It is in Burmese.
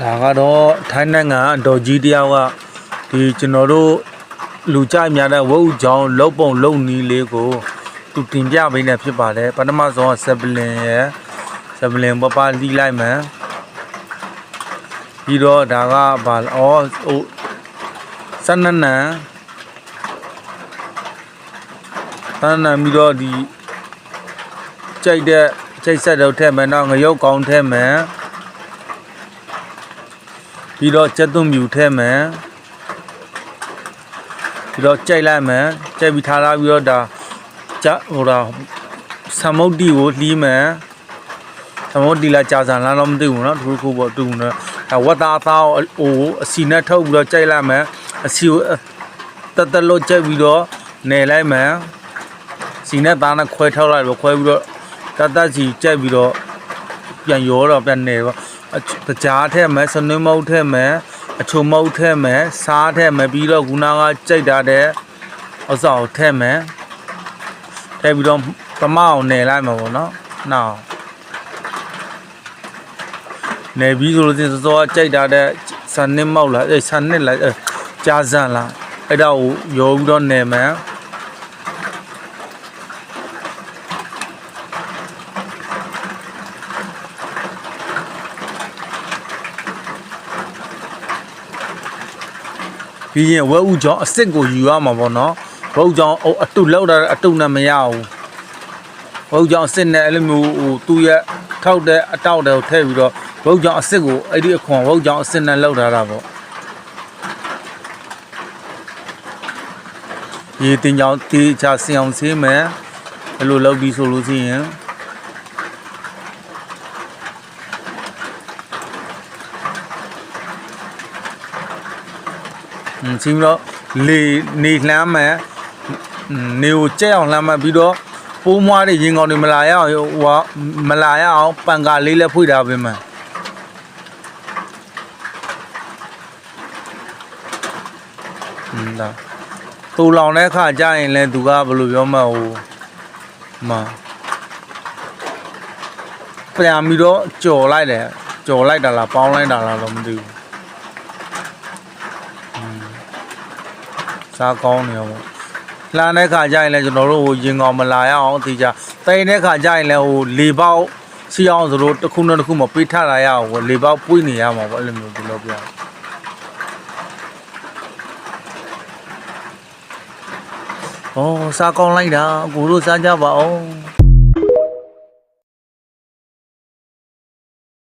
ဒါကတော့ထိုင်းနိုင်ငံအတော်ကြီးတယောက်ကဒီကျွန်တော်တို့လူကြိုက်များတဲ့ဝုတ်ချောင်းလုံပုံလုံနီးလေးကိုသူတင်ပြပေးနေဖြစ်ပါတယ်ပထမဆုံးကဆပ်ပလင်ရယ်ဆပ်ပလင်ပပလီးလိုက်မယ်ပြီးတော့ဒါကဘာလဲဩဟိုစနနန်စနနန်ပြီးတော့ဒီကြိုက်တဲ့ကြိတ်ဆက်တော့ထည့်မယ်နောက်ငရုတ်ကောင်းထည့်မယ် ပြီးတော့ကျက်သွန်းမြူထဲမယ်ပြီးတော့ကြိုက်လိုက်မယ်ကြိုက်ပြီးထားလာပြီးတော့ဒါကြဟိုဒါဆမုတ်တီကိုလှီးမယ်ဆမုတ်တီလာကြာစံလားတော့မသိဘူးเนาะသူတို့ခုပေါ့တူနေဒါဝတ်သားသားဟိုအစီနဲ့ထုတ်ပြီးတော့ကြိုက်လိုက်မယ်အစီကိုတက်တက်လို့ကြိုက်ပြီးတော့နယ်လိုက်မယ်စီနဲ့သားနဲ့ခွဲထောက်လိုက်ပြီးခွဲပြီးတော့တက်တက်စီကြိုက်ပြီးတော့ပြန်ရောတော့ပြန်နယ်ပေါ့ အတကြားထဲမယ်စနွေးမုတ်ထဲမယ်အချုံမုတ်ထဲမယ်စားထဲမယ်ပြီးတော့ခုနကကြိတ်ထားတဲ့ဥစ္စာကိုထဲမယ်ထဲပြီးတော့ပမအောင်နယ်လိုက်မှာပေါ့နော်နောက်နယ်ပြီးဆိုလို့ချင်းစောစောကကြိတ်ထားတဲ့စနစ်မောက်လားအဲစနစ်လားအဲကြားစံလားအဲ့ဒါကိုရောပြီးတော့နယ်မ ယ်ပြီးရင်ဝဲဥကြောင့်အစ်စ်ကိုယူရမှာပေါ့နော်ဝဲဥကြောင့်ဟိုအတုလောက်တာအတုနဲ့မရဘူးဝဲဥကြောင့်အစ်စ်နဲ့အဲ့လိုမျိုးဟိုသူ့ရဲ့ထောက်တဲ့အတောက်တွေကိုထည့်ပြီးတော့ဝဲဥကြောင့်အစ်စ်ကိုအဲ့ဒီအခွန်ဝဲဥကြောင့်အစ်စ်နဲ့လောက်ထားတာပေါ့ရေတင်ကြောင်တေးချဆင်အောင်ဆေးမယ်အဲ့လိုလောက်ပြီးဆိုလို့ရှိရင် ချင်းပြီးတော့လေနေလှမ်းမဲ့နေကိုကြက်အောင်လှမ်းမဲ့ပြီးတော့ပိုးမွားတွေရင်ကောင်တွေမလာရအောင်ဟိုမလာရအောင်ပန်ကာလေးလည်းဖွင့်ထားပေးမယ်ဒါတူလောင်တဲ့အခါကျရင်လည်းသူကဘယ်လိုပြောမှဟိုမှာပြန်ပြီးတော့ကြော်လိုက်တယ်ကြော်လိုက်တာလားပေါင်းလိုက်တာလားတော့မသိဘူး စားကောင်းနေရောပေါ့လှမ်းတဲ့ခါကျရင်လည်းကျွန်တော်တို့ဟိုရင်ကောင်မလာရအောင်အသေးချာတိန်တဲ့ခါကျရင်လည်းဟိုလေပေါက်စီအောင်ဆိုလို့တစ်ခုနဲ့တစ်ခုမပေးထလာရအောင်ဟိုလေပေါက်ပွေးနေရမှာပေါ့အဲ့လိုမျိုးဒီလိုပြဩစားကောင်းလိုက်တာကိုတို့စားကြပါအောင်